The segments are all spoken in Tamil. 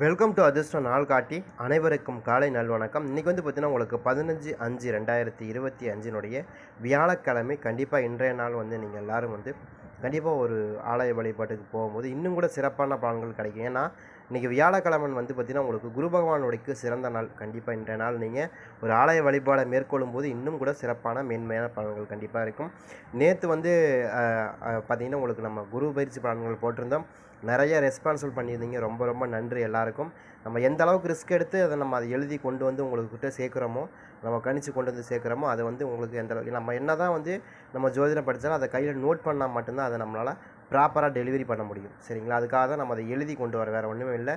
வெல்கம் டு அதிர்ஷ்டம் நாள் காட்டி அனைவருக்கும் காலை நல்வணக்கம் இன்றைக்கி வந்து பார்த்தீங்கன்னா உங்களுக்கு பதினஞ்சு அஞ்சு ரெண்டாயிரத்தி இருபத்தி அஞ்சினுடைய வியாழக்கிழமை கண்டிப்பாக இன்றைய நாள் வந்து நீங்கள் எல்லாரும் வந்து கண்டிப்பாக ஒரு ஆலய வழிபாட்டுக்கு போகும்போது இன்னும் கூட சிறப்பான பலன்கள் கிடைக்கும். ஏன்னா இன்றைக்கி வியாழக்கிழமன் வந்து பார்த்திங்கன்னா உங்களுக்கு குரு பகவானுடையக்கு சிறந்த நாள். கண்டிப்பாக இன்றைய நாள் நீங்கள் ஒரு ஆலய வழிபாடை மேற்கொள்ளும் போது இன்னும் கூட சிறப்பான மேன்மையான பலன்கள் கண்டிப்பாக இருக்கும். நேற்று வந்து பார்த்திங்கன்னா உங்களுக்கு நம்ம குரு பயிற்சி பலன்கள் போட்டிருந்தோம். நிறைய ரெஸ்பான்சிபிள் பண்ணியிருந்தீங்க. ரொம்ப ரொம்ப நன்றி எல்லாருக்கும். நம்ம எந்த அளவுக்கு ரிஸ்க் எடுத்து அதை நம்ம அதை எழுதி கொண்டு வந்து உங்களுக்கு சேர்க்குறோமோ நம்ம கணிச்சு கொண்டு வந்து சேர்க்குறோமோ அதை வந்து உங்களுக்கு எந்த அளவுக்கு நம்ம என்ன தான் வந்து நம்ம ஜோதிடம் படித்தாலும் அதை கையில் நோட் பண்ணால் மட்டும்தான் அதை நம்மளால் ப்ராப்பராக டெலிவரி பண்ண முடியும். சரிங்களா? அதுக்காக தான் நம்ம அதை எழுதி கொண்டு வர வேறு ஒன்றுமே இல்லை.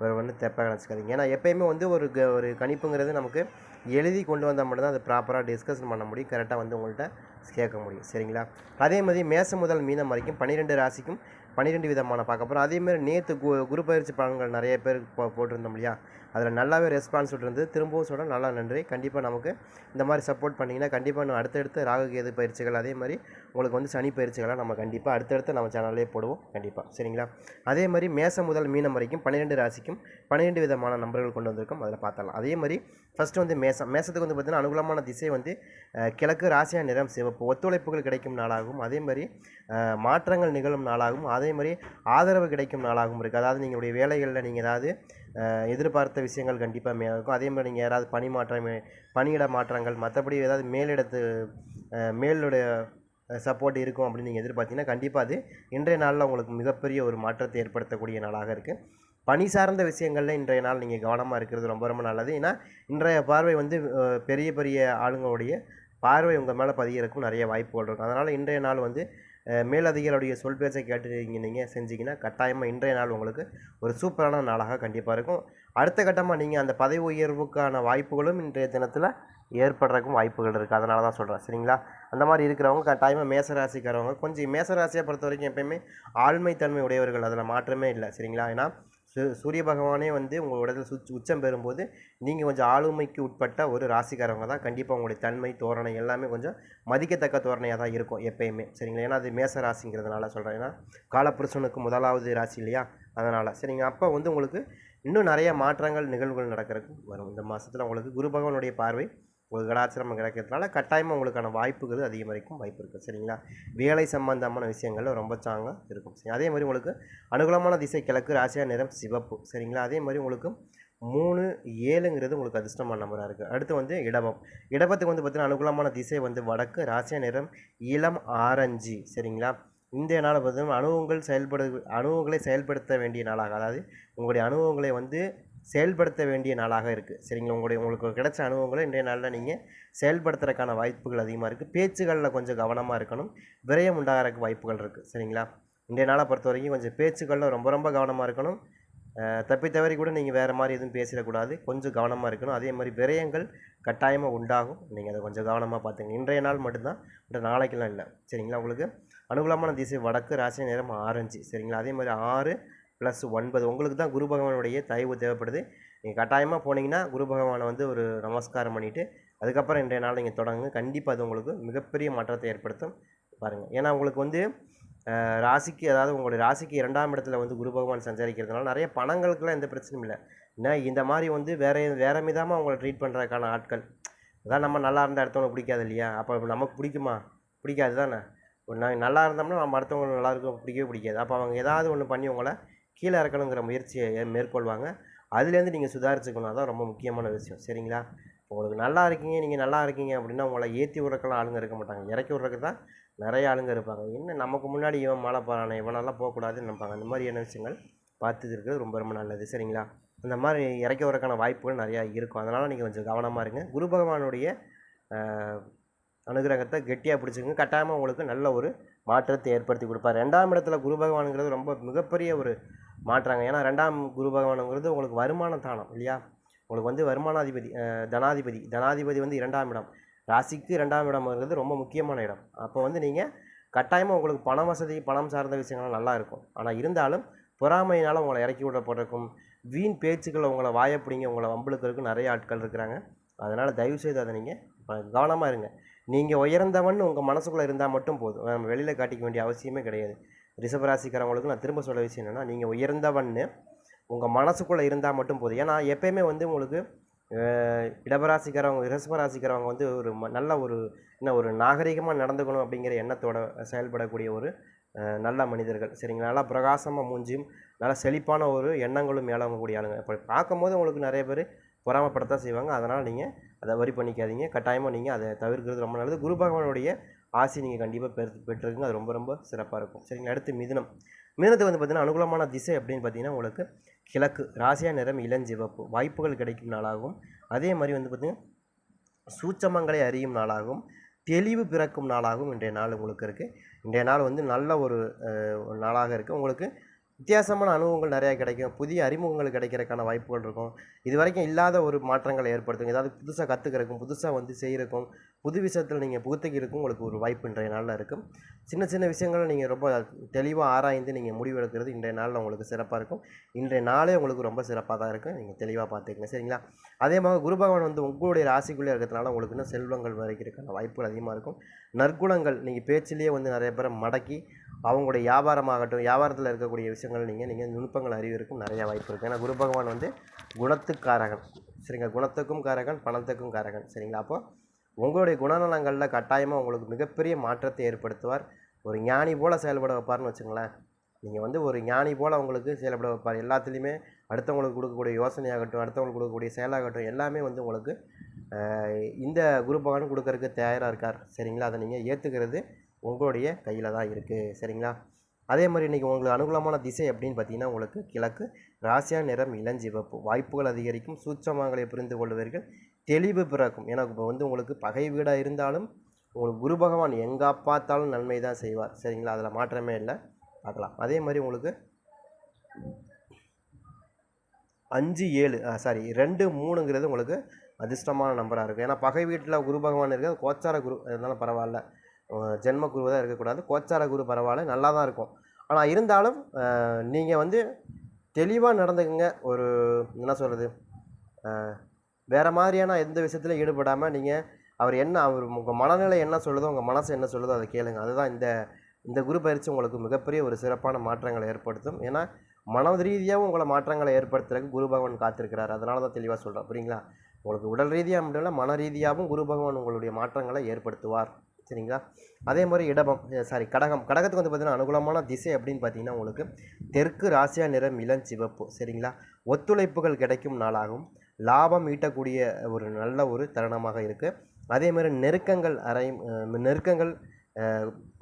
வேறு ஒன்றும் தெப்பாக நினச்சிக்காதீங்க. ஏன்னா எப்போயுமே வந்து ஒரு க ஒரு கணிப்புங்கிறது நமக்கு எழுதி கொண்டு வந்தால் மட்டும்தான் அதை ப்ராப்பராக டிஸ்கஷன் பண்ண முடியும். கரெக்டாக வந்து உங்கள்கிட்ட கேட்க முடியும். சரிங்களா? அதே மாதிரி மேச முதல் மீனம் வரைக்கும் பன்னிரெண்டு ராசிக்கும் பன்னிரெண்டு விதமான பார்க்க போகிறோம் அதேமாதிரி நேற்று கு குரு பயிற்சி பலன்கள் நிறைய பேர் போ போட்டிருந்தோம் இல்லையா? அதில் நல்லாவே ரெஸ்பான்ஸ் விட்டுருந்து திரும்பவும் சொல்ல நல்லா நன்றி. கண்டிப்பாக நமக்கு இந்த மாதிரி சப்போர்ட் பண்ணிங்கன்னா கண்டிப்பாக நம்ம அடுத்தடுத்து ராககேது பயிற்சிகள் அதே மாதிரி உங்களுக்கு வந்து சனி பயிற்சிகளாக நம்ம கண்டிப்பாக அடுத்தடுத்து நம்ம சேனல்லே போடுவோம் கண்டிப்பாக சரிங்களா? அதே மாதிரி மேசம் முதல் மீனம் வரைக்கும் பன்னிரெண்டு ராசிக்கும் பன்னிரெண்டு விதமான நம்பர்கள் கொண்டு வந்திருக்கோம் அதில் பார்த்தலாம் அதே மாதிரி ஃபஸ்ட்டு வந்து மேசம். மேசத்துக்கு வந்து பார்த்திங்கன்னா அனுகூலமான திசை வந்து கிழக்கு ராசியா நிறம் சிவப்பு. ஒத்துழைப்புகள் கிடைக்கும் நாளாகவும் அதே மாதிரி மாற்றங்கள் நிகழும் நாளாகவும் அதே மாதிரி ஆதரவு கிடைக்கும் நாளாகவும் இருக்குது அதாவது நீங்களுடைய வேலைகளில் நீங்கள் ஏதாவது எதிர்பார்த்த விஷயங்கள் கண்டிப்பாக மே இருக்கும் அதே மாதிரி நீங்கள் யாராவது பணி மாற்றம் பணியிட மாற்றங்கள் மற்றபடி ஏதாவது மேலிடத்து மேலுடைய சப்போர்ட் இருக்கும் அப்படின்னு நீங்கள் எதிர்பார்த்தீங்கன்னா கண்டிப்பாக அது இன்றைய நாளில் உங்களுக்கு மிகப்பெரிய ஒரு மாற்றத்தை ஏற்படுத்தக்கூடிய நாளாக இருக்குது பணி சார்ந்த விஷயங்களில் இன்றைய நாள் நீங்கள் கவனமாக இருக்கிறது ரொம்ப ரொம்ப நல்லது. ஏன்னா இன்றைய பார்வை வந்து பெரிய பெரிய ஆளுங்களுடைய பார்வை உங்கள் மேலே பதிகிறக்கும் நிறைய வாய்ப்புகள் இருக்கும் அதனால் இன்றைய நாள் வந்து மேலதிகாரியுடைய சொல் பேச்சை கேட்டுருக்கீங்க நீங்கள் செஞ்சீங்கன்னா கட்டாயமாக இன்றைய நாள் உங்களுக்கு ஒரு சூப்பரான நாளாக கண்டிப்பாக இருக்கும். அடுத்த கட்டமாக நீங்கள் அந்த பதவி உயர்வுக்கான வாய்ப்புகளும் இன்றைய தினத்தில் ஏற்படுறதுக்கும் வாய்ப்புகள் இருக்குது அதனால தான் சொல்கிறேன் சரிங்களா? அந்த மாதிரி இருக்கிறவங்க கட்டாயமாக மேசராசிக்காரவங்க கொஞ்சம் மேசராசியை பொறுத்த வரைக்கும் எப்பயுமே ஆழ்மைத்தன்மை உடையவர்கள் அதில் மாற்றமே இல்லை. சரிங்களா? ஏன்னா சூரிய பகவானே வந்து உங்கள் இடத்துல சுச் உச்சம் பெறும்போது நீங்கள் கொஞ்சம் ஆளுமைக்கு உட்பட்ட ஒரு ராசிக்காரவங்க தான் கண்டிப்பாக உங்களுடைய தன்மை தோரணை எல்லாமே கொஞ்சம் மதிக்கத்தக்க தோரணையாக தான் இருக்கும் எப்பயுமே. சரிங்களா? ஏன்னா அது மேச ராசிங்கிறதுனால சொல்கிறேன் ஏன்னா காலப்புருஷனுக்கு முதலாவது ராசி இல்லையா? அதனால். சரிங்க. அப்போ வந்து உங்களுக்கு இன்னும் நிறைய மாற்றங்கள் நிகழ்வுகள் நடக்கிறதுக்கு வரும். இந்த மாதத்தில் உங்களுக்கு குரு பகவானுடைய பார்வை உங்களுக்கு கடாச்சிரமம் கிடைக்கிறதுனால கட்டாயமாக உங்களுக்கான வாய்ப்புகள் அதிகமாகும் வாய்ப்பு இருக்குது சரிங்களா? வேலை சம்பந்தமான விஷயங்களில் ரொம்ப ஸ்ட்ராங்காக இருக்கும். சரி அதே மாதிரி உங்களுக்கு அனுகூலமான திசை கிழக்கு ராசியா நிறம் சிவப்பு. சரிங்களா? அதே மாதிரி உங்களுக்கு மூணு ஏழுங்கிறது உங்களுக்கு அதிர்ஷ்டமான நம்பராக இருக்குது அடுத்து வந்து இடபம். இடபத்துக்கு வந்து பார்த்திங்கன்னா அனுகூலமான திசை வந்து வடக்கு ராசியா நிறம் இளம் ஆரஞ்சு. சரிங்களா? இந்த நாளை பார்த்தீங்கன்னா அனுபவங்கள் செயல்படு அனுபவங்களை செயல்படுத்த வேண்டிய நாளாக அதாவது உங்களுடைய அனுபவங்களை வந்து செயல்படுத்த வேண்டிய நாளாக இருக்குது சரிங்களா? உங்களுடைய உங்களுக்கு கிடைச்ச அனுபவங்களை இன்றைய நாளில் நீங்கள் செயல்படுத்துறதுக்கான வாய்ப்புகள் அதிகமாக இருக்குது பேச்சுகளில் கொஞ்சம் கவனமாக இருக்கணும். விரயம் உண்டாகிறதுக்கு வாய்ப்புகள் இருக்குது சரிங்களா? இன்றைய நாளை பொறுத்த வரைக்கும் கொஞ்சம் பேச்சுக்களில் ரொம்ப ரொம்ப கவனமாக இருக்கணும். தப்பி தவறி கூட நீங்கள் வேறு மாதிரி எதுவும் பேசிடக்கூடாது. கொஞ்சம் கவனமாக இருக்கணும். அதே மாதிரி விரயங்கள் கட்டாயமாக உண்டாகும். நீங்கள் அதை கொஞ்சம் கவனமாக பார்த்துங்க. இன்றைய நாள் மட்டும்தான். இந்த நாளைக்கெல்லாம் இல்லை. சரிங்களா? உங்களுக்கு அனுகூலமான திசை வடக்கு ராசி நேரம் ஆரஞ்சு. சரிங்களா? அதே மாதிரி ஆறு ப்ளஸ் ஒன்பது. உங்களுக்கு தான் குரு பகவானுடைய தயவு தேவைப்படுது. நீங்கள் கட்டாயமாக போனீங்கன்னா குரு பகவானை வந்து ஒரு நமஸ்காரம் பண்ணிவிட்டு அதுக்கப்புறம் இன்றைய நாள் நீங்கள் தொடங்குங்க. கண்டிப்பாக அது உங்களுக்கு மிகப்பெரிய மாற்றத்தை ஏற்படுத்தும். பாருங்கள் ஏன்னா உங்களுக்கு வந்து ராசிக்கு அதாவது உங்களுடைய ராசிக்கு இரண்டாம் இடத்துல வந்து குரு பகவான் சஞ்சரிக்கிறதுனால நிறைய பணங்களுக்கெல்லாம் எந்த பிரச்சனையும் இல்லை. ஏன்னா இந்த மாதிரி வந்து வேறு வேறு விதமாக அவங்கள ட்ரீட் பண்ணுறதுக்கான ஆட்கள். அதான் நம்ம நல்லா இருந்த அடுத்தவங்க பிடிக்காது இல்லையா? அப்போ நமக்கு பிடிக்குமா? பிடிக்காது தானே? நாங்கள் நல்லா இருந்தோம்னா நம்ம அடுத்தவங்க நல்லா இருக்கும் பிடிக்கவே பிடிக்காது. அப்போ அவங்க ஏதாவது ஒன்று பண்ணி உங்களை கீழே இறக்கணுங்கிற முயற்சியை மேற்கொள்வாங்க. அதுலேருந்து நீங்கள் சுதாரிச்சுக்கணும். அதான் ரொம்ப முக்கியமான விஷயம். சரிங்களா? உங்களுக்கு நல்லா இருக்கீங்க நீங்கள் நல்லா இருக்கீங்க அப்படின்னா உங்களை ஏற்றி விட்றக்கெல்லாம் ஆளுங்க இருக்க மாட்டாங்க. இறக்கி விட்றதுக்கு தான் நிறைய ஆளுங்க இருப்பாங்க. என்ன நமக்கு முன்னாடி இவன் மழை போகிறானே இவனெல்லாம் போகக்கூடாதுன்னு நினைப்பாங்க. அந்த மாதிரியான விஷயங்கள் பார்த்து இருக்கிறது ரொம்ப ரொம்ப நல்லது. சரிங்களா? அந்த மாதிரி இறக்கி வரக்கான வாய்ப்புகள் நிறையா இருக்கும். அதனால் நீங்கள் கொஞ்சம் கவனமாக இருங்க. குரு பகவானுடைய அனுகிரகத்தை கெட்டியாக பிடிச்சிக்கங்க. கட்டாயமாக உங்களுக்கு நல்ல ஒரு மாற்றத்தை ஏற்படுத்தி கொடுப்பார். ரெண்டாம் இடத்துல குரு பகவானுங்கிறது ரொம்ப மிகப்பெரிய ஒரு மாற்றாங்க. ஏன்னா ரெண்டாம் குரு பகவானுங்கிறது உங்களுக்கு வருமான தானம் இல்லையா? உங்களுக்கு வந்து வருமானாதிபதி தனாதிபதி. தனாதிபதி வந்து இரண்டாம் இடம். ராசிக்கு இரண்டாம் இடம்ங்கிறது ரொம்ப முக்கியமான இடம். அப்போ வந்து நீங்கள் கட்டாயமாக உங்களுக்கு பண வசதி பணம் சார்ந்த விஷயங்கள்லாம் நல்லா இருக்கும். ஆனால் இருந்தாலும் பொறாமையினால் உங்களை இறக்கி விடப்பட்டிருக்கும் வீண் பேச்சுக்களை உங்களை வாயப்பிடிங்க உங்களை வம்பளுக்கிறதுக்கும் நிறைய ஆட்கள் இருக்கிறாங்க. அதனால் தயவுசெய்து அதை நீங்கள் கவனமாக இருங்க. நீங்கள் உயர்ந்தவன் உங்கள் மனசுக்குள்ளே இருந்தால் மட்டும் போதும். நம்ம வெளியில் காட்டிக்க வேண்டிய அவசியமே கிடையாது. ரிஷபராசிக்காரவங்களுக்கு நான் திரும்ப சொல்ல விஷயம் என்னென்னா நீங்கள் உயர்ந்தவன்னு உங்கள் மனசுக்குள்ளே இருந்தால் மட்டும் போதும். ஏன்னா எப்பயுமே வந்து உங்களுக்கு இடபராசிக்கிறவங்க ரிஷபராசிக்கிறவங்க வந்து ஒரு நல்ல ஒரு என்ன ஒரு நாகரிகமாக நடந்துக்கணும் அப்படிங்கிற எண்ணத்தோட செயல்படக்கூடிய ஒரு நல்ல மனிதர்கள். சரிங்களா? நல்லா பிரகாசமாக மூஞ்சியும் நல்லா செழிப்பான ஒரு எண்ணங்களும் மேலவங்கக்கூடிய ஆளுங்க. இப்போ பார்க்கும்போது உங்களுக்கு நிறைய பேர் பொறாமப்படத்தான் செய்வாங்க. அதனால் நீங்கள் அதை வரி பண்ணிக்காதீங்க. கட்டாயமாக நீங்கள் அதை தவிர்க்கிறது ரொம்ப நல்லது. குரு பகவானுடைய ஆசை நீங்கள் கண்டிப்பாக பெற்று பெற்றிருக்குங்க. அது ரொம்ப ரொம்ப சிறப்பாக இருக்கும். சரிங்களா? அடுத்து மிதனம். மிதுனத்துக்கு வந்து பார்த்திங்கன்னா அனுகூலமான திசை அப்படின்னு பார்த்தீங்கன்னா உங்களுக்கு கிழக்கு ராசியா நிறம் இளஞ்சிவப்பு வாய்ப்புகள் கிடைக்கும் நாளாகும் அதே மாதிரி வந்து பார்த்திங்கன்னா சூட்சமங்களை அறியும் நாளாகவும் தெளிவு பிறக்கும் நாளாகவும் இன்றைய நாள் உங்களுக்கு இருக்குது இன்றைய நாள் வந்து நல்ல ஒரு ஒரு நாளாக இருக்குது உங்களுக்கு வித்தியாசமான அனுபவங்கள் நிறையா கிடைக்கும். புதிய அறிமுகங்கள் கிடைக்கிறதுக்கான வாய்ப்புகள் இருக்கும். இது வரைக்கும் இல்லாத ஒரு மாற்றங்களை ஏற்படுத்தும் ஏதாவது புதுசாக கற்றுக்கிறக்கும் புதுசாக வந்து செய்கிறக்கும் புது விஷயத்தில் நீங்கள் புகுத்துக்கிறதுக்கும் உங்களுக்கு ஒரு வாய்ப்பு இன்றைய நாளில் இருக்கும் சின்ன சின்ன விஷயங்களை நீங்கள் ரொம்ப தெளிவாக ஆராய்ந்து நீங்கள் முடிவெடுக்கிறது இன்றைய நாளில் உங்களுக்கு சிறப்பாக இருக்கும். இன்றைய நாளே உங்களுக்கு ரொம்ப சிறப்பாக தான் இருக்கும் நீங்கள் தெளிவாக பார்த்துக்கங்க. சரிங்களா? அதே மாதிரி குரு பகவான் வந்து உங்களுடைய ராசிக்குள்ளே இருக்கிறதுனால உங்களுக்கு இன்னும் செல்வங்கள் வரைக்கிறதுக்கான வாய்ப்புகள் அதிகமாக இருக்கும். நற்குணங்கள் நீங்கள் பேச்சிலேயே வந்து நிறைய பேரை மடக்கி அவங்களுடைய வியாபாரமாகட்டும் வியாபாரத்தில் இருக்கக்கூடிய விஷயங்கள் நீங்கள் நீங்கள் நுணுப்பங்கள் அறிவிற்கும் நிறைய வாய்ப்பு இருக்குது ஏன்னா குரு பகவான் வந்து குணத்துக்காரகன். சரிங்களா? குணத்துக்கும் காரகன் பணத்துக்கும் காரகன். சரிங்களா? அப்போ உங்களுடைய குணநலங்களில் கட்டாயமாக உங்களுக்கு மிகப்பெரிய மாற்றத்தை ஏற்படுத்துவார். ஒரு ஞானி போல் செயல்பட வைப்பார்னு வச்சுங்களேன். நீங்கள் வந்து ஒரு ஞானி போல் உங்களுக்கு செயல்பட வைப்பார். எல்லாத்துலேயுமே அடுத்தவங்களுக்கு கொடுக்கக்கூடிய யோசனையாகட்டும் அடுத்தவங்களுக்கு கொடுக்கக்கூடிய செயலாகட்டும் எல்லாமே வந்து உங்களுக்கு இந்த குரு பகவான் கொடுக்கறதுக்கு தயாராக இருக்கார். சரிங்களா? அதை நீங்கள் ஏற்றுக்கிறது உங்களுடைய கையில் தான் இருக்குது சரிங்களா? அதே மாதிரி இன்றைக்கி உங்களுக்கு அனுகூலமான திசை அப்படின்னு பார்த்தீங்கன்னா உங்களுக்கு கிழக்கு ராசியா நிறம் இளஞ்சிவப்பு வாய்ப்புகள் அதிகரிக்கும். சூட்சமாங்களை புரிந்து கொள்வீர்கள். தெளிவு பிறக்கும். ஏன்னா இப்போ வந்து உங்களுக்கு பகை வீடாக இருந்தாலும் உங்களுக்கு குரு பகவான் எங்கே பார்த்தாலும் நன்மை தான் செய்வார். சரிங்களா? அதில் மாற்றமே இல்லை. பார்க்கலாம். அதே மாதிரி உங்களுக்கு அஞ்சு ஏழு சாரி ரெண்டு மூணுங்கிறது உங்களுக்கு அதிர்ஷ்டமான நம்பராக இருக்கும். ஏன்னா பகை வீட்டில் குரு பகவான் இருக்கிறது கோச்சார குரு. இருந்தாலும் பரவாயில்ல. ஜென்ம குரு தான் இருக்கக்கூடாது. கோச்சார குரு பரவாயில்ல நல்லா தான் இருக்கும். ஆனால் இருந்தாலும் நீங்கள் வந்து தெளிவாக நடந்துக்குங்க. ஒரு என்ன சொல்கிறது வேறு மாதிரியான எந்த விஷயத்தில் ஈடுபடாமல் நீங்கள் அவர் என்ன அவர் உங்கள் மனநிலை என்ன சொல்லுதோ உங்கள் மனசு என்ன சொல்லுதோ அதை கேளுங்க. அதுதான் இந்த இந்த குரு பயிற்சி உங்களுக்கு மிகப்பெரிய ஒரு சிறப்பான மாற்றங்களை ஏற்படுத்தும். ஏன்னா மன ரீதியாகவும் உங்களை மாற்றங்களை ஏற்படுத்துறதுக்கு குரு பகவான் காத்திருக்கிறார். அதனால தான் தெளிவாக சொல்கிறேன் புரியுங்களா? உங்களுக்கு உடல் ரீதியாக மட்டும் இல்லை மன ரீதியாகவும் குரு பகவான் உங்களுடைய மாற்றங்களை ஏற்படுத்துவார். சரிங்களா? அதே மாதிரி இடபம் சாரி கடகம். கடகத்துக்கு வந்து பார்த்திங்கன்னா அனுகூலமான திசை அப்படின்னு பார்த்தீங்கன்னா உங்களுக்கு தெற்கு ராசியா நிறம் இளஞ்சிவப்பு சரிங்களா? ஒத்துழைப்புகள் கிடைக்கும் நாளாகும். லாபம் ஈட்டக்கூடிய ஒரு நல்ல ஒரு தருணமாக இருக்குது அதே மாதிரி நெருக்கங்கள் அறையும் நெருக்கங்கள்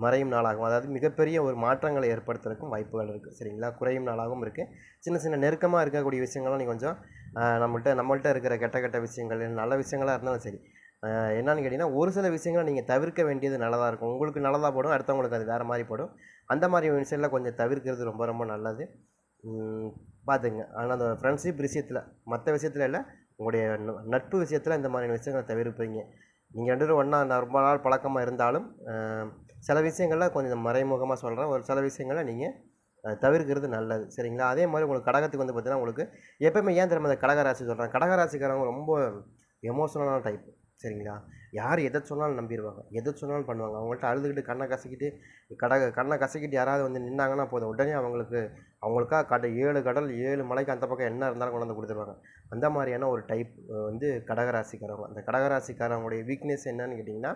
மறையும் நாளாகும். அதாவது மிகப்பெரிய ஒரு மாற்றங்களை ஏற்படுத்துறதுக்கும் வாய்ப்புகள் இருக்குது சரிங்களா? குறையும் நாளாகவும் இருக்குது சின்ன சின்ன நெருக்கமாக இருக்கக்கூடிய விஷயங்களும் நீ கொஞ்சம் நம்மள்கிட்ட நம்மள்ட்ட இருக்கிற கெட்ட கெட்ட விஷயங்கள் நல்ல விஷயங்களாக இருந்தாலும் சரி என்னன்னு கேட்டிங்கன்னா ஒரு சில விஷயங்களை நீங்கள் தவிர்க்க வேண்டியது நல்லதாக இருக்கும். உங்களுக்கு நல்லதாக போடும் அடுத்தவங்களுக்கு அது வேறு மாதிரி போடும். அந்த மாதிரி விஷயம்லாம் கொஞ்சம் தவிர்க்கிறது ரொம்ப ரொம்ப நல்லது. பார்த்துங்க ஆனால் அந்த ஃப்ரெண்ட்ஷிப் விஷயத்தில் மற்ற விஷயத்தில் இல்லை உங்களுடைய நட்பு விஷயத்தில் இந்த மாதிரியான விஷயங்களை தவிர்ப்பீங்க. நீங்கள் ரெண்டு பேரும் ஒன்றா ரொம்ப நாள் பழக்கமாக இருந்தாலும் சில விஷயங்களில் கொஞ்சம் மறைமுகமாக சொல்கிறேன் ஒரு சில விஷயங்களை நீங்கள் தவிர்க்கிறது நல்லது. சரிங்களா? அதே மாதிரி உங்களுக்கு கடகத்துக்கு வந்து பார்த்தீங்கன்னா உங்களுக்கு எப்பவுமே ஏன் தெரியுமா இந்த கடகராசி சொல்கிறேன் கடகராசிக்காரவங்க ரொம்ப எமோஷனலான டைப் சரிங்களா? யார் எதை சொன்னாலும் நம்பிடுவாங்க எதை சொன்னாலும் பண்ணுவாங்க. அவங்கள்ட்ட அழுதுகிட்டு கண்ணை கசக்கிட்டு கடக கண்ணை கசக்கிட்டு யாராவது வந்து நின்னாங்கன்னா போதும். உடனே அவங்களுக்கு அவங்களுக்காக கடை ஏழு கடல் ஏழு மலைக்கு அந்த பக்கம் என்ன இருந்தாலும் கொண்டு வந்து கொடுத்துருவாங்க. அந்த மாதிரியான ஒரு டைப் வந்து கடகராசிக்காரவங்க. அந்த கடகராசிக்காரவங்களுடைய வீக்னஸ் என்னன்னு கேட்டிங்கன்னா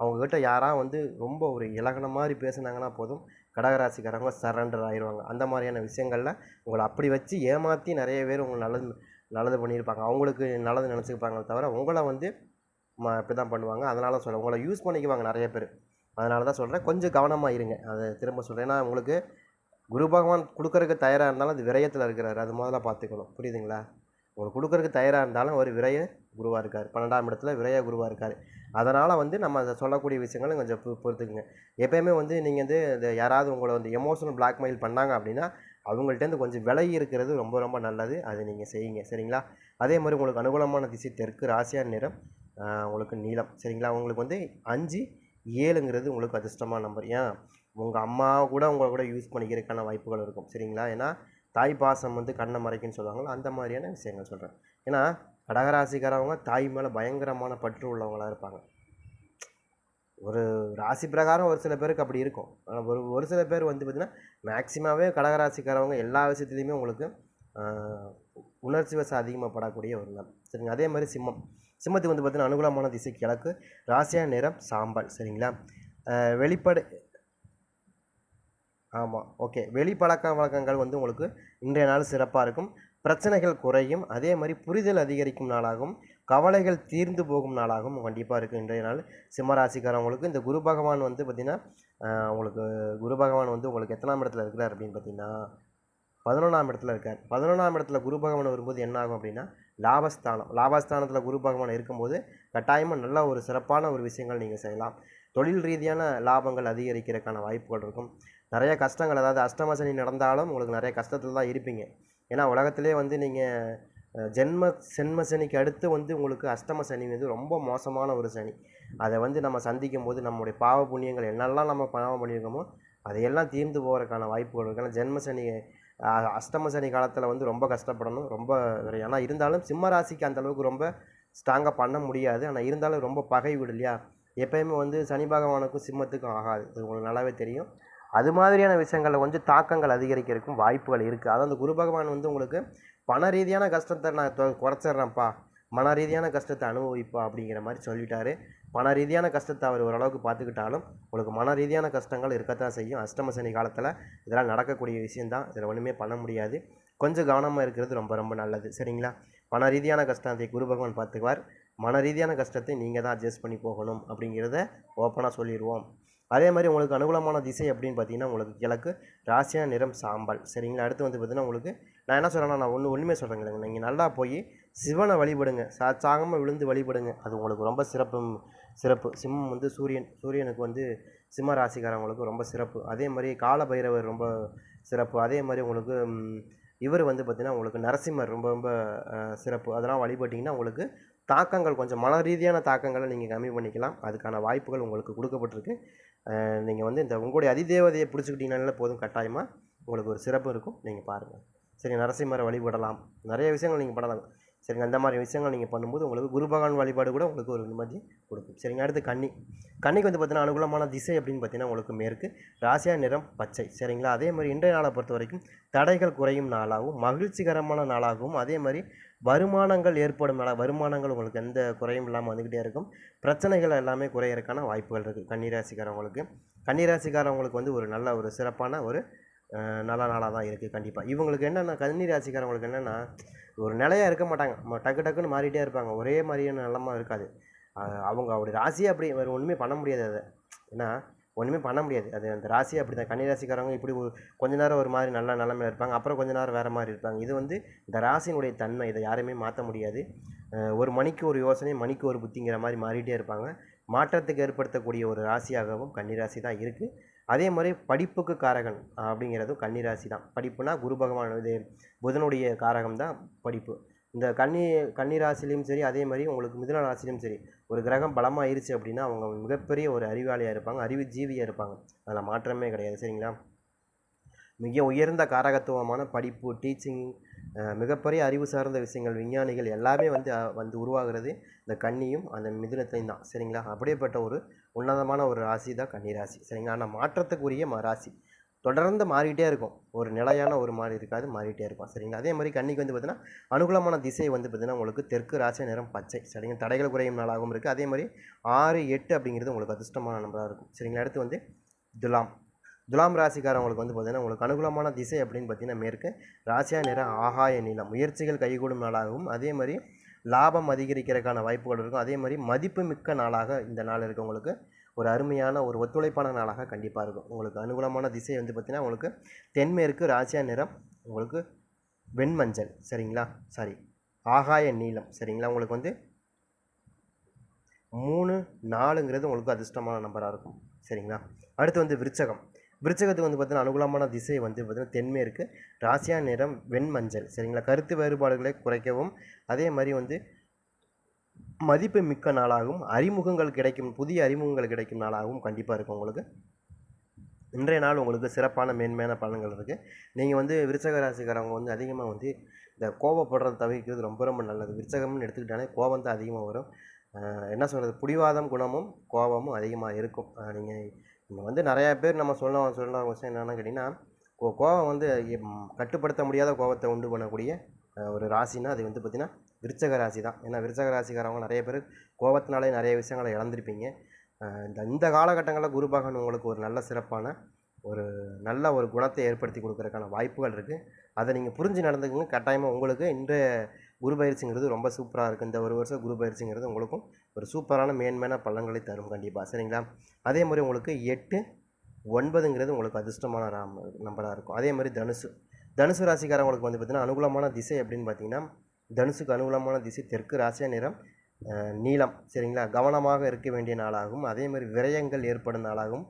அவங்கக்கிட்ட யாராக வந்து ரொம்ப ஒரு இலகன மாதிரி பேசுனாங்கன்னா போதும் கடகராசிக்காரவங்க சரண்டர் ஆயிடுவாங்க அந்த மாதிரியான விஷயங்களில் உங்களை அப்படி வச்சு ஏமாற்றி நிறைய பேர் உங்களை நல்லது நல்லது பண்ணியிருப்பாங்க. அவங்களுக்கு நல்லது நினச்சிப்பாங்களே தவிர உங்களை வந்து ம இப்படி தான் பண்ணுவாங்க. அதனால் சொல்கிறேன் உங்களை யூஸ் பண்ணிக்குவாங்க நிறைய பேர். அதனால தான் சொல்கிறேன் கொஞ்சம் கவனமாக இருங்க. அதை திரும்ப சொல்கிறேன் ஏன்னா உங்களுக்கு குரு பகவான் கொடுக்கறதுக்கு தயாராக இருந்தாலும் அது விரயத்தில் இருக்கிறாரு. அது முதல்ல பார்த்துக்கணும். புரியுதுங்களா? உங்களுக்கு கொடுக்கறதுக்கு தயாராக இருந்தாலும் ஒரு விரய குருவாக இருக்கார். பன்னெண்டாம் இடத்துல விரய குருவாக இருக்கார். அதனால் வந்து நம்ம அதை சொல்லக்கூடிய விஷயங்களும் கொஞ்சம் பொ பொறுத்துக்குங்க. எப்போயுமே வந்து நீங்கள் வந்து இந்த யாராவது உங்களை வந்து எமோஷனல் பிளாக்மெயில் பண்ணாங்க அப்படின்னா அவங்கள்ட்டேருந்து கொஞ்சம் விலகி இருக்கிறது ரொம்ப ரொம்ப நல்லது. அதை நீங்கள் செய்யுங்க. சரிங்களா? அதே மாதிரி உங்களுக்கு அனுகூலமான திசை தெற்கு ராசியான நிறம் உங்களுக்கு நீளம் சரிங்களா? உங்களுக்கு வந்து அஞ்சு ஏழுங்கிறது உங்களுக்கு அதிர்ஷ்டமான நம்பர் ஏன்? உங்கள் அம்மா கூட உங்களை கூட யூஸ் பண்ணிக்கிறதுக்கான வாய்ப்புகள் இருக்கும். சரிங்களா? ஏன்னா தாய் பாசம் வந்து கண்ணை மறைக்குன்னு சொல்லுவாங்களோ அந்த மாதிரியான விஷயங்கள் சொல்கிறேன் ஏன்னா கடகராசிக்காரவங்க தாய் மேலே பயங்கரமான பற்று உள்ளவங்களாக இருப்பாங்க. ஒரு ராசி பிரகாரம் ஒரு சில பேருக்கு அப்படி இருக்கும். ஆனால் ஒரு ஒரு சில பேர் வந்து பார்த்திங்கன்னா மேக்ஸிமாவே கடகராசிக்காரவங்க எல்லா விஷயத்துலையுமே உங்களுக்கு உணர்ச்சி வசம் அதிகமாக படக்கூடிய ஒரு நாள். சரிங்க அதே மாதிரி சிம்மம். சிம்மத்துக்கு வந்து பார்த்திங்கன்னா அனுகூலமான திசை கிழக்கு ராசியான நிறம் சாம்பல். சரிங்களா? ஆஹ், வெளிப்படை ஆமாம் ஓகே. வெளி பழக்க வழக்கங்கள் வந்து உங்களுக்கு இன்றைய நாள் சிறப்பாக இருக்கும். பிரச்சனைகள் குறையும். அதே மாதிரி புரிதல் அதிகரிக்கும் நாளாகவும் கவலைகள் தீர்ந்து போகும் நாளாகவும் கண்டிப்பாக இருக்கும் இன்றைய நாள். சிம்மராசிக்காரவங்களுக்கு இந்த குரு பகவான் வந்து பார்த்திங்கன்னா உங்களுக்கு குரு பகவான் வந்து உங்களுக்கு எத்தனாம் இடத்துல இருக்கிறார் அப்படின்னு பார்த்தீங்கன்னா பதினொன்றாம் இடத்துல இருக்கார். பதினொன்றாம் இடத்துல குரு பகவான் வரும்போது என்ன ஆகும் அப்படின்னா லாபஸ்தானம். லாபஸ்தானத்தில் குரு பகவான் இருக்கும்போது கட்டாயமாக நல்ல ஒரு சிறப்பான ஒரு விஷயங்கள் நீங்கள் செய்யலாம். தொழில் ரீதியான லாபங்கள் அதிகரிக்கிறதுக்கான வாய்ப்புகள் இருக்கும். நிறைய கஷ்டங்கள் அதாவது அஷ்டம சனி நடந்தாலும் உங்களுக்கு நிறைய கஷ்டத்தில் தான் இருப்பீங்க. ஏன்னா உலகத்திலே வந்து நீங்கள் ஜென்ம சென்ம சனிக்கு அடுத்து வந்து உங்களுக்கு அஷ்டம சனி வந்து ரொம்ப மோசமான ஒரு சனி. அதை வந்து நம்ம சந்திக்கும் போது நம்முடைய பாவ புண்ணியங்கள் என்னெல்லாம் நம்ம பாவம் பண்ணியிருக்கோமோ அதையெல்லாம் தீர்ந்து போகிறதுக்கான வாய்ப்புகள் இருக்குது ஜென்ம சனி அஷ்டம சனி காலத்தில் வந்து ரொம்ப கஷ்டப்படணும். ரொம்ப ஆனால் இருந்தாலும் சிம்ம ராசிக்கு அந்த அளவுக்கு ரொம்ப ஸ்ட்ராங்காக பண்ண முடியாது. ஆனால் இருந்தாலும் ரொம்ப பகை வீடு இல்லையா? எப்பயுமே வந்து சனி பகவானுக்கும் சிம்மத்துக்கும் ஆகாது. அது உங்களுக்கு நல்லாவே தெரியும். அது மாதிரியான விஷயங்களில் கொஞ்சம் தாக்கங்கள் அதிகரிக்கிறதுக்கும் வாய்ப்புகள் இருக்குது அதாவது அந்த குரு பகவான் வந்து உங்களுக்கு பண ரீதியான கஷ்டத்தை நான் தொ- குறைச்சிட்றேன்ப்பா. மன ரீதியான கஷ்டத்தை அனுபவிப்பா அப்படிங்கிற மாதிரி சொல்லிட்டாரு. பண ரீதியான கஷ்டத்தை அவர் ஓரளவுக்கு பார்த்துக்கிட்டாலும் உங்களுக்கு மன ரீதியான கஷ்டங்கள் இருக்கத்தான் செய்யும். அஷ்டம சனி காலத்தில் இதெல்லாம் நடக்கக்கூடிய விஷயந்தான் இதில் ஒன்றுமே பண்ண முடியாது. கொஞ்சம் கவனமாக இருக்கிறது ரொம்ப ரொம்ப நல்லது. சரிங்களா? பண ரீதியான கஷ்டத்தை குரு பகவான் பார்த்துக்குவார். மன ரீதியான கஷ்டத்தை நீங்கள் தான் அட்ஜஸ்ட் பண்ணி போகணும் அப்படிங்கிறத ஓப்பனாக சொல்லிடுவோம். அதே மாதிரி உங்களுக்கு அனுகூலமான திசை அப்படின்னு பார்த்தீங்கன்னா உங்களுக்கு கிழக்கு ராசியான நிறம் சாம்பல். சரிங்களா? அடுத்து வந்து பார்த்தீங்கன்னா உங்களுக்கு நான் என்ன சொல்கிறேன்னா நான் ஒன்று ஒன்றுமே சொல்கிறேங்க நீங்கள் நல்லா போய் சிவனை வழிபடுங்க. சா விழுந்து வழிபடுங்க. அது உங்களுக்கு ரொம்ப சிறப்பு சிறப்பு. சிம்மம் வந்து சூரியன் சூரியனுக்கு வந்து சிம்ம ராசிக்காரவங்களுக்கு ரொம்ப சிறப்பு. அதே மாதிரி கால பைரவர் ரொம்ப சிறப்பு. அதே மாதிரி உங்களுக்கு இவர் வந்து பார்த்திங்கன்னா உங்களுக்கு நரசிம்மர் ரொம்ப ரொம்ப சிறப்பு. அதெல்லாம் வழிபட்டிங்கன்னா உங்களுக்கு தாக்கங்கள் கொஞ்சம் மன ரீதியான தாக்கங்களை நீங்கள் கம்மி பண்ணிக்கலாம். அதுக்கான வாய்ப்புகள் உங்களுக்கு கொடுக்கப்பட்டிருக்கு. நீங்கள் வந்து இந்த உங்களுடைய அதிதேவதையை பிடிச்சிக்கிட்டீங்கனாலே போதும். கட்டாயமாக உங்களுக்கு ஒரு சிறப்பு இருக்கும். நீங்கள் பாருங்கள் சரி நரசிம்மரை வழிபடலாம். நிறைய விஷயங்கள் நீங்கள் பண்ணலாம். சரிங்க. அந்த மாதிரி விஷயங்கள் நீங்கள் பண்ணும்போது உங்களுக்கு குரு பகவான் வழிபாடு கூட உங்களுக்கு ஒரு நிம்மதி கொடுக்கும். சரிங்க. அடுத்து கன்னி. கன்னிக்கு வந்து பார்த்தீங்கன்னா அனுகூலமான திசை அப்படின்னு பார்த்தீங்கன்னா உங்களுக்கு மேற்கு. ராசியா நிறம் பச்சை. சரிங்களா? அதே மாதிரி இன்றைய நாளை பொறுத்த வரைக்கும் தடைகள் குறையும் நாளாகவும் மகிழ்ச்சிகரமான நாளாகவும் அதே மாதிரி வருமானங்கள் ஏற்படும் நாளாக வருமானங்கள் உங்களுக்கு எந்த குறையும் இல்லாமல் வந்துக்கிட்டே இருக்கும். பிரச்சனைகள் எல்லாமே குறையிறக்கான வாய்ப்புகள் இருக்குது கன்னிராசிக்காரவங்களுக்கு. கன்னிராசிக்காரவங்களுக்கு வந்து ஒரு நல்ல ஒரு சிறப்பான ஒரு நல்ல நாளாக தான் இருக்குது கண்டிப்பாக இவங்களுக்கு என்னென்னா கன்னிராசிக்காரவங்களுக்கு என்னென்னா ஒரு நிலையாக இருக்க மாட்டாங்க. டக்கு டக்குன்னு மாறிட்டே இருப்பாங்க. ஒரே மாதிரியான நிலமா இருக்காது. அவங்க அப்படி ராசியே அப்படி வேறு ஒன்றுமே பண்ண முடியாது அதை. ஏன்னா ஒன்றுமே பண்ண முடியாது. அது அந்த ராசி அப்படி தான் கன்னிராசிக்காரங்க இப்படி ஒரு கொஞ்ச நேரம் ஒரு மாதிரி நல்ல நிலமையில இருப்பாங்க. அப்புறம் கொஞ்ச நேரம் வேறு மாதிரி இருப்பாங்க. இது வந்து இந்த ராசியினுடைய தன்மை. இதை யாருமே மாற்ற முடியாது. ஒரு மணிக்கு ஒரு யோசனை மணிக்கு ஒரு புத்திங்கிற மாதிரி மாறிட்டே இருப்பாங்க. மாற்றத்துக்கு ஏற்படுத்தக்கூடிய ஒரு ராசியாகவும் கன்னிராசி தான் இருக்குது அதே மாதிரி படிப்புக்கு காரகன் அப்படிங்கிறதும் கன்னிராசி தான். படிப்புனா குரு பகவான் இது புதனுடைய காரகம் தான் படிப்பு. இந்த கன்னி கன்னிராசிலையும் சரி அதே மாதிரி உங்களுக்கு மிதுன ராசிலையும் சரி ஒரு கிரகம் பலமாக ஆயிடுச்சு அப்படின்னா அவங்க மிகப்பெரிய ஒரு அறிவாளியாக இருப்பாங்க அறிவு ஜீவியாக இருப்பாங்க. அதில் மாற்றமே கிடையாது சரிங்களா? மிக உயர்ந்த காரகத்துவமான படிப்பு டீச்சிங் மிகப்பெரிய அறிவு சார்ந்த விஷயங்கள் விஞ்ஞானிகள் எல்லாமே வந்து வந்து உருவாகிறது இந்த கண்ணியும் அந்த மிதுனத்தையும் தான் சரிங்களா? அப்படியேப்பட்ட ஒரு உன்னதமான ஒரு ராசி தான் கன்னி ராசி சரிங்களா? ஆனால் மாற்றத்துக்குரிய ம ராசி. தொடர்ந்து மாறிட்டே இருக்கும். ஒரு நிலையான ஒரு மாதிரி இருக்காது மாறிட்டே இருக்கும். சரிங்களா? அதே மாதிரி கன்னிக்கு வந்து பார்த்தீங்கன்னா அனுகூலமான திசை வந்து பார்த்தீங்கன்னா உங்களுக்கு தெற்கு ராசி நிறம் பச்சை. சரிங்க? தடைகள் குறையும் நாளாகவும் இருக்குது அதே மாதிரி ஆறு எட்டு அப்படிங்கிறது உங்களுக்கு அதிர்ஷ்டமான நம்பராக இருக்கும். சரிங்களா? அடுத்து வந்து துலாம். துலாம் ராசிக்காரவங்களுக்கு வந்து பார்த்தீங்கன்னா உங்களுக்கு அனுகூலமான திசை அப்படின்னு பார்த்தீங்கன்னா மேற்கு ராசியா நிறம் ஆகாய நிலம் முயற்சிகள் கைகூடும் நாளாகவும் அதே மாதிரி லாபம் அதிகரிக்கிறதுக்கான வாய்ப்புகள் இருக்கும். அதே மாதிரி மதிப்பு மிக்க நாளாக இந்த நாள் இருக்கு. உங்களுக்கு ஒரு அருமையான ஒரு ஒத்துழைப்பான நாளாக கண்டிப்பாக இருக்கும். உங்களுக்கு அனுகூலமான திசை வந்து பார்த்திங்கன்னா உங்களுக்கு தென்மேற்கு ராசியா நிறம் உங்களுக்கு வெண்மஞ்சள் சரிங்களா? சாரி ஆகாய நீளம் சரிங்களா? உங்களுக்கு வந்து மூணு நாலுங்கிறது உங்களுக்கு அதிர்ஷ்டமான நம்பராக இருக்கும். சரிங்களா? அடுத்து வந்து விருச்சகம். விருச்சகத்துக்கு வந்து பார்த்தீங்கன்னா அனுகூலமான திசை வந்து பார்த்தீங்கன்னா தென்மேற்கு ராசியா நிறம் வெண்மஞ்சள். சரிங்களா? கருத்து வேறுபாடுகளை குறைக்கவும் அதே மாதிரி வந்து மதிப்பு மிக்க நாளாகவும் அறிமுகங்கள் கிடைக்கும் புதிய அறிமுகங்கள் கிடைக்கும் நாளாகவும் கண்டிப்பாக இருக்கும் உங்களுக்கு. இன்றைய நாள் உங்களுக்கு சிறப்பான மேன்மையான பலன்கள் இருக்குது நீங்கள் வந்து விருச்சக ராசிக்காரவங்க வந்து அதிகமாக வந்து இந்த கோபப்படுறதை தவிர்க்கிறது ரொம்ப ரொம்ப நல்லது. விருச்சகம்னு எடுத்துக்கிட்டாலே கோபம் தான் அதிகமாக வரும். என்ன சொல்கிறது பிடிவாதம் குணமும் கோபமும் அதிகமாக இருக்கும். நீங்கள் நம்ம வந்து நிறையா பேர் நம்ம சொல்ல சொல்ல விஷயம் என்னென்னு கேட்டிங்கன்னா கோ கோவம் வந்து கட்டுப்படுத்த முடியாத கோவத்தை உண்டு பண்ணக்கூடிய ஒரு ராசினா அது வந்து பார்த்திங்கன்னா விருச்சக ராசி தான். ஏன்னா விருச்சக ராசிக்காரவங்க நிறைய பேர் கோவத்தினாலே நிறைய விஷயங்களை இழந்திருப்பீங்க. இந்த இந்த காலகட்டங்களில் குரு பகவான் உங்களுக்கு ஒரு நல்ல சிறப்பான ஒரு நல்ல ஒரு குணத்தை ஏற்படுத்தி கொடுக்குறதுக்கான வாய்ப்புகள் இருக்குது அதை நீங்கள் புரிஞ்சு நடந்துக்குங்க. கட்டாயமாக உங்களுக்கு இன்றைய குரு பயிற்சிங்கிறது ரொம்ப சூப்பராக இருக்குது இந்த ஒரு வருஷம் குரு பயிற்சிங்கிறது உங்களுக்கும் ஒரு சூப்பரான மேன்மையான பழங்களை தரும் கண்டிப்பாக சரிங்களா? அதே மாதிரி உங்களுக்கு எட்டு ஒன்பதுங்கிறது உங்களுக்கு அதிர்ஷ்டமான ராம் நம்பராக இருக்கும். அதே மாதிரி தனுசு. தனுசு ராசிக்காரங்களுக்கு வந்து பார்த்திங்கன்னா அனுகூலமான திசை அப்படின்னு பார்த்தீங்கன்னா தனுசுக்கு அனுகூலமான திசை தெற்கு ராசியா நிறம் நீளம் சரிங்களா? கவனமாக இருக்க வேண்டிய நாளாகவும் அதே மாதிரி விரயங்கள் ஏற்படும் நாளாகவும்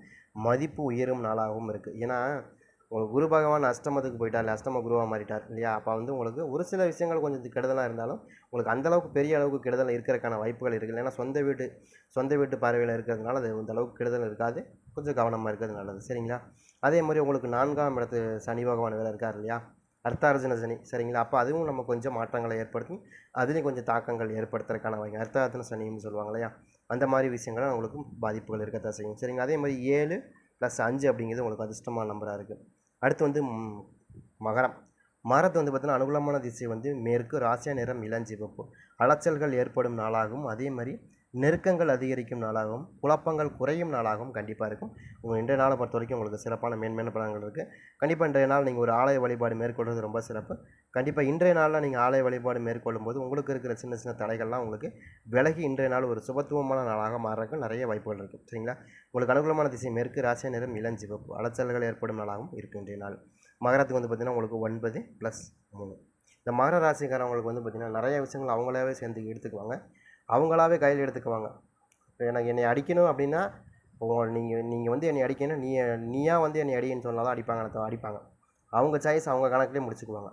மதிப்பு உயரும் நாளாகவும் இருக்குது ஏன்னா உங்களுக்கு குரு பகவான் அஷ்டமத்துக்கு போயிட்டார் இல்லை அஷ்டம குருவாக மாறிட்டார் இல்லையா? அப்போ வந்து உங்களுக்கு ஒரு சில விஷயங்கள் கொஞ்சம் கெடுதலாக இருந்தாலும் உங்களுக்கு அந்த அளவுக்கு பெரிய அளவுக்கு கெடுதல் இருக்கிறதுக்கான வாய்ப்புகள் இருக்குது ஏன்னா சொந்த வீட்டு சொந்த வீட்டு பார்வையில் இருக்கிறதுனால அது அந்த அளவுக்கு கெடுதல் இருக்காது. கொஞ்சம் கவனமாக இருக்கிறது நல்லது. சரிங்களா? அதே மாதிரி உங்களுக்கு நான்காம் இடத்து சனி பகவான் வேறு இருக்கார் இல்லையா? அர்த்தார்ஜுன சனி சரிங்களா? அப்போ அதுவும் நம்ம கொஞ்சம் மாற்றங்களை ஏற்படுத்தும் அதுலேயும் கொஞ்சம் தாக்கங்கள் ஏற்படுத்துறதுக்கான வாய்ப்பு அர்த்தார்ஜன சனின்னு சொல்லுவாங்க இல்லையா? அந்த மாதிரி விஷயங்களும் உங்களுக்கு பாதிப்புகள் இருக்கத்தான் செய்யும். சரிங்களா? அதே மாதிரி ஏழு ப்ளஸ் அஞ்சு அப்படிங்கிறது உங்களுக்கு அதிர்ஷ்டமான நம்பராக இருக்குது அடுத்து வந்து மகரம். மகரத்து வந்து பார்த்தீங்கன்னா அனுகூலமான திசை வந்து மேற்கு ராசியா நிறம் இளஞ்சிவப்பு. அலைச்சல்கள் ஏற்படும் நாளாகவும் அதே மாதிரி நெருக்கங்கள் அதிகரிக்கும் நாளாகவும் குழப்பங்கள் குறையும் நாளாகவும் கண்டிப்பாக இருக்கும். உங்கள் இன்றைய நாளை பொறுத்த வரைக்கும் உங்களுக்கு சிறப்பான மேன்மேன பலன்கள் இருக்குது கண்டிப்பாக இன்றைய நாள் நீங்கள் ஒரு ஆலய வழிபாடு மேற்கொள்வது ரொம்ப சிறப்பு. கண்டிப்பாக இன்றைய நாளில் நீங்கள் ஆலய வழிபாடு மேற்கொள்ளும் போது உங்களுக்கு இருக்கிற சின்ன சின்ன தடைகள்லாம் உங்களுக்கு விலகி இன்றைய நாள் ஒரு சுபத்துவமான நாளாக மாறுறதுக்கு நிறைய வாய்ப்புகள் இருக்குது சரிங்களா? உங்களுக்கு அனுகூலமான திசை மேற்கு ராசிய நிறம் இளஞ்சிவப்பு அலைச்சல்கள் ஏற்படும் நாளாகவும் இருக்குது இன்றைய நாள். மகரத்துக்கு வந்து பார்த்திங்கன்னா உங்களுக்கு ஒன்பது ப்ளஸ் மூணு. இந்த மகர ராசிக்காரவங்களுக்கு வந்து பார்த்திங்கன்னா நிறைய விஷயங்கள் அவங்களாவே சேர்ந்து எடுத்துக்குவாங்க. அவங்களாவே கையில் எடுத்துக்குவாங்க. இப்போ எனக்கு என்னை அடிக்கணும் அப்படின்னா நீங்கள் நீங்கள் வந்து என்னை அடிக்கணும் நீ நீயா வந்து என்னை அடின்னு சொன்னால் தான் அடிப்பாங்க அடிப்பாங்க. அவங்க சாய்ஸ் அவங்க கணக்குலேயே முடிச்சுக்குவாங்க.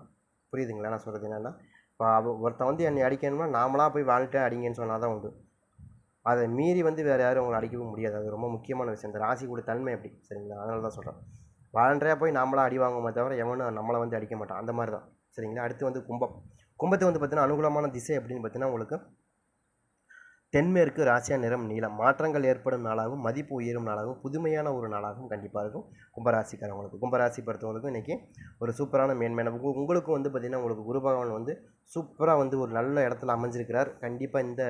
புரியுதுங்களா? நான் சொல்கிறது என்னென்னா இப்போ அவ ஒருத்தன் வந்து என்னை அடிக்கணும்னா நாமளாக போய் வாழ்ட்டு அடிங்கன்னு சொன்னால் தான் உண்டு. அதை மீறி வந்து வேறு யாரும் உங்களை அடிக்கவும் முடியாது. அது ரொம்ப முக்கியமான விஷயம். இந்த ராசி கூட தன்மை அப்படி. சரிங்களா? அதனால தான் சொல்கிறேன் வாலண்டரியாக போய் நாமளாக அடி வாங்குவோமே தவிர எவனும் நம்மளை வந்து அடிக்க மாட்டான். அந்த மாதிரி தான். சரிங்களா? அடுத்து வந்து கும்பம். கும்பத்தை வந்து பார்த்தீங்கன்னா அனுகூலமான திசை அப்படின்னு பார்த்தீங்கன்னா உங்களுக்கு தென்மேற்கு ராசியா நிறம் நீளம் மாற்றங்கள் ஏற்படும் நாளாகவும் மதிப்பு உயரும் நாளாகவும் புதுமையான ஒரு நாளாகவும் கண்டிப்பாக இருக்கும். கும்பராசிக்காரவங்களுக்கு கும்பராசி பொறுத்தவங்களுக்கும் இன்றைக்கி ஒரு சூப்பரான மேன்மையான உங்களுக்கும் வந்து பார்த்திங்கன்னா உங்களுக்கு குரு பகவான் வந்து சூப்பராக வந்து ஒரு நல்ல இடத்துல அமைஞ்சிருக்கிறார். கண்டிப்பாக இந்த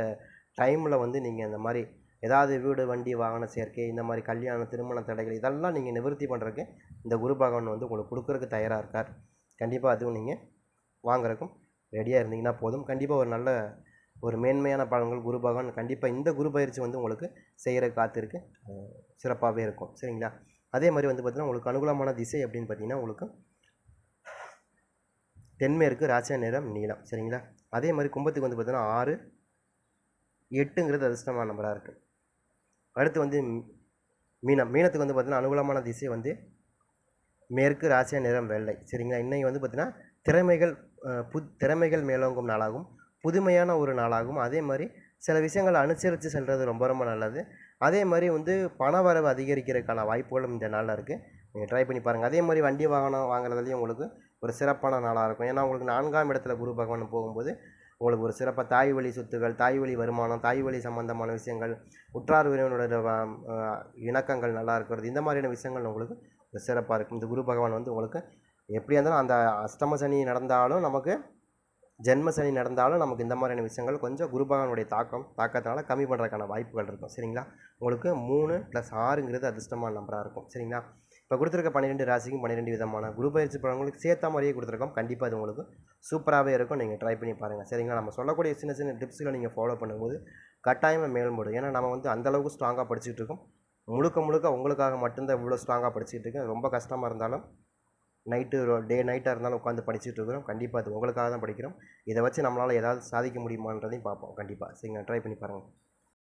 டைமில் வந்து நீங்கள் இந்த மாதிரி ஏதாவது வீடு வண்டி வாகன சேர்க்கை இந்த மாதிரி கல்யாணம் திருமண தடைகள் இதெல்லாம் நீங்கள் நிவர்த்தி பண்ணுறதுக்கு இந்த குரு பகவான் வந்து உங்களுக்கு கொடுக்குறதுக்கு தயாராக இருக்கார். கண்டிப்பாக அதுவும் நீங்கள் வாங்குறதுக்கும் ரெடியாக இருந்தீங்கன்னா போதும். கண்டிப்பாக ஒரு நல்ல ஒரு மேன்மையான பலன்கள் குரு பகவான் கண்டிப்பாக இந்த குரு பயிற்சி வந்து உங்களுக்கு செய்கிற காத்திருக்கு. சிறப்பாகவே இருக்கும். சரிங்களா? அதே மாதிரி வந்து பார்த்திங்கன்னா உங்களுக்கு அனுகூலமான திசை அப்படின்னு பார்த்தீங்கன்னா உங்களுக்கு தென்மேற்கு ராசியா நிறம் நீளம். சரிங்களா? அதே மாதிரி கும்பத்துக்கு வந்து பார்த்தீங்கன்னா ஆறு எட்டுங்கிறது அதிர்ஷ்டமான நம்பராக இருக்குது அடுத்து வந்து மீனம். மீனத்துக்கு வந்து பார்த்தீங்கன்னா அனுகூலமான திசை வந்து மேற்கு ராசியா நிறம் வெள்ளை. சரிங்களா? இன்னைக்கு வந்து பார்த்திங்கன்னா திறமைகள் புத் பு திறமைகள் மேலோங்கும் நாளாகும். புதுமையான ஒரு நாளாகும். அதே மாதிரி சில விஷயங்களை அனுசரித்து செல்வது ரொம்ப ரொம்ப நல்லது. அதே மாதிரி வந்து பண வரவு அதிகரிக்கிறதுக்கான வாய்ப்புகளும் இந்த நாளில் இருக்குது நீங்கள் ட்ரை பண்ணி பாருங்கள் அதே மாதிரி வண்டி வாகனம் வாங்குறதுலேயும் உங்களுக்கு ஒரு சிறப்பான நாளாக இருக்கும். ஏன்னா உங்களுக்கு நான்காம் இடத்துல குரு பகவான் போகும்போது உங்களுக்கு ஒரு சிறப்பாக தாய் வழி சொத்துகள் தாய் வழி வருமானம் தாய் வழி சம்பந்தமான விஷயங்கள் உற்றார் உறவினரோட இணக்கங்கள் நல்லா இருக்கிறது. இந்த மாதிரியான விஷயங்கள் உங்களுக்கு ஒரு சிறப்பாக இருக்கும். இந்த குரு பகவான் வந்து உங்களுக்கு எப்படியா இருந்தாலும் அந்த அஷ்டம சனி நடந்தாலும் நமக்கு ஜென்ம சனி நடந்தாலும் நமக்கு இந்த மாதிரியான விஷயங்கள் கொஞ்சம் குருபகவானுடைய தாக்கம் தாக்கத்தினால கம்மி பண்ணுறதுக்கான வாய்ப்புகள் இருக்கும். சரிங்களா? உங்களுக்கு மூணு ப்ளஸ் ஆறுங்கிறது அதிர்ஷ்டமான நம்பராக இருக்கும். சரிங்களா? இப்போ கொடுத்துருக்க பன்னிரெண்டு ராசிக்கும் பன்னிரெண்டு விதமான குரு பயிற்சி பலன்களுக்கு சேர்த்த மாதிரியே கொடுத்துருக்கோம். கண்டிப்பாக அது உங்களுக்கு சூப்பராகவே இருக்கும். நீங்கள் ட்ரை பண்ணி பாருங்கள் சரிங்களா? நம்ம சொல்லக்கூடிய சின்ன சின்ன டிப்ஸுகளை நீங்கள் ஃபாலோ பண்ணும்போது கட்டாயமாக மேல்படும் ஏன்னா நம்ம வந்து அந்தளவுக்கு ஸ்ட்ராங்காக படிச்சுட்டு இருக்கோம். முழுக்க முழுக்க உங்களுக்காக மட்டும்தான் இவ்வளோ ஸ்ட்ராங்காக படிச்சுட்டு இருக்கேன். ரொம்ப கஷ்டமாக இருந்தாலும் நைட்டு டே நைட்டாக இருந்தாலும் உட்காந்து படிச்சுட்டு இருக்கிறோம். கண்டிப்பாக அது உங்களுக்காக தான் படிக்கிறோம். இதை வச்சு நம்மளால் ஏதாவது சாதிக்க முடியுமான்றதையும் பார்ப்போம். கண்டிப்பாக சரிங்க ட்ரை பண்ணி பாருங்கள்